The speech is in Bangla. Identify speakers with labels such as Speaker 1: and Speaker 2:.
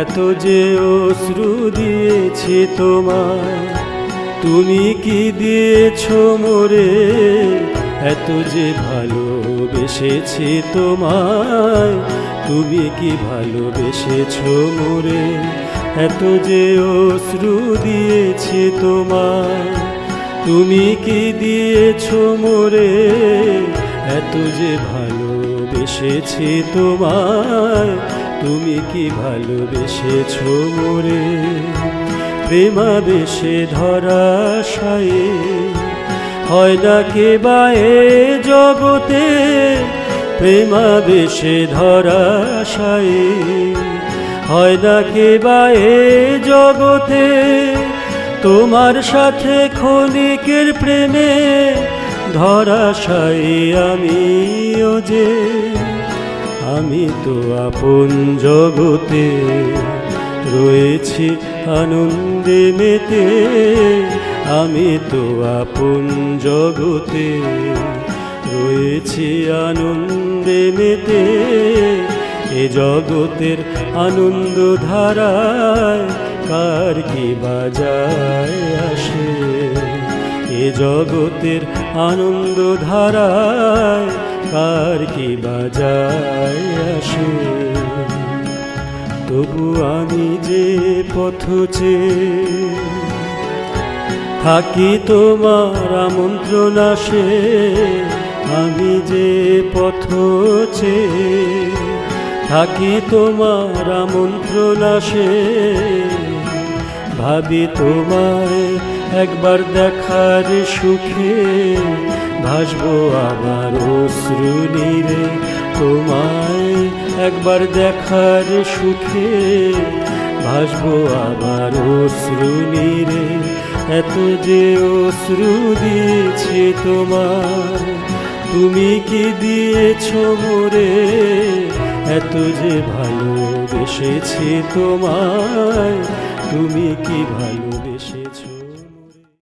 Speaker 1: এত যে অশ্রু দিয়েছি তোমায়, তুমি কি দিয়েছ মোরে? এত যে ভালোবেসেছি তোমায়, তুমি কি ভালোবেসেছ মোরে? এত যে অশ্রু দিয়েছি তোমায়, তুমি কি দিয়েছ মোরে? এত যে ভালোবেসেছি তোমায় তুমি কি ভালোবেসেছ মোরে? প্রেমাবেশে ধরা সায়ে হয় না কে বায়ে জগতে? প্রেমাবেশে ধরা সায়ে হয় না কে বায়ে জগতে? তোমার সাথে ক্ষণিকের প্রেমে ধরা সায়ে আমিও যে আমি তো আপন জগতে রয়েছি আনন্দে মেতে। আমি তো আপন জগতে রয়েছি আনন্দে মেতে। এ জগতের আনন্দ ধারায় কার কি বাজায় আসে? এ জগতের আনন্দ ধারায় কার কি বাজায় আসে? তবু আমি যে পথ থাকি তোমার আমন্ত্রণ আসে, আমি যে পথ থাকি তোমার আমন্ত্রণ আসে। ভাবি তোমায় একবার দেখার সুখে ভাসবো আবার অশ্রু তোমায় একবার দেখার সুখে ভাসবো আবার অশ্রু এত যে অশ্রু দিয়েছে তোমার, তুমি কি দিয়েছ মোরে? এত যে ভালোবেসেছি তোমায়, তুমি কি ভালোবেসে